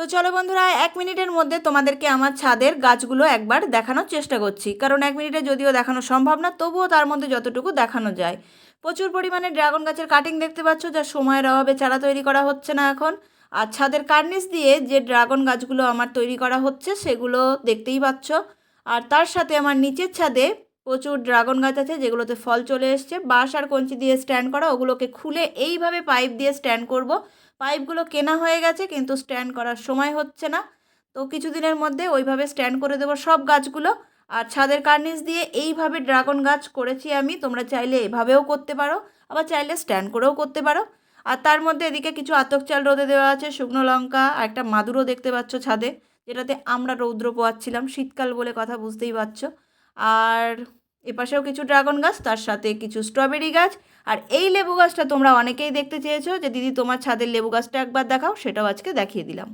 তো চলো বন্ধুরা, এক মিনিটের মধ্যে তোমাদেরকে আমার ছাদের গাছগুলো একবার দেখানোর চেষ্টা করছি। কারণ এক মিনিটে যদিও দেখানো সম্ভব না, তবুও তার মধ্যে যতটুকু দেখানো যায়। প্রচুর পরিমাণে ড্রাগন গাছের কাটিং দেখতে পাচ্ছ, যা সময়ের অভাবে চারা তৈরি করা হচ্ছে না এখন। আর ছাদের কার্নিস দিয়ে যে ড্রাগন গাছগুলো আমার তৈরি করা হচ্ছে, সেগুলো দেখতেই পাচ্ছ। আর তার সাথে আমার নিচের ছাদে প্রচুর ড্রাগন গাছ আছে যেগুলোতে ফল চলে এসছে। বাঁশ আর কঞ্চি দিয়ে স্ট্যান্ড করা, ওগুলোকে খুলে এইভাবে পাইপ দিয়ে স্ট্যান্ড করব। পাইপগুলো কেনা হয়ে গেছে কিন্তু স্ট্যান্ড করার সময় হচ্ছে না। তো কিছুদিনের মধ্যে ওইভাবে স্ট্যান্ড করে দেবো সব গাছগুলো। আর ছাদের কার্নিস দিয়ে এইভাবে ড্রাগন গাছ করেছি আমি, তোমরা চাইলে এভাবেও করতে পারো, আবার চাইলে স্ট্যান্ড করেও করতে পারো। আর তার মধ্যে এদিকে কিছু আতক চাল রোদে দেওয়া আছে, শুকনো লঙ্কা আর একটা মাদুরও দেখতে পাচ্ছ ছাদে, যেটাতে আমরা রৌদ্র পোয়াচ্ছিলাম, শীতকাল বলে কথা বুঝতেই পারছ। আর এপাশেও কিছু ড্রাগন গাছ, তার সাথে কিছু স্ট্রবেরি গাছ। আর এই লেবু গাছটা তোমরা অনেকেই দেখতে চেয়েছো যে, দিদি, তোমার ছাদের লেবু গাছটা একবার দেখাও, সেটাও আজকে দেখিয়ে দিলাম।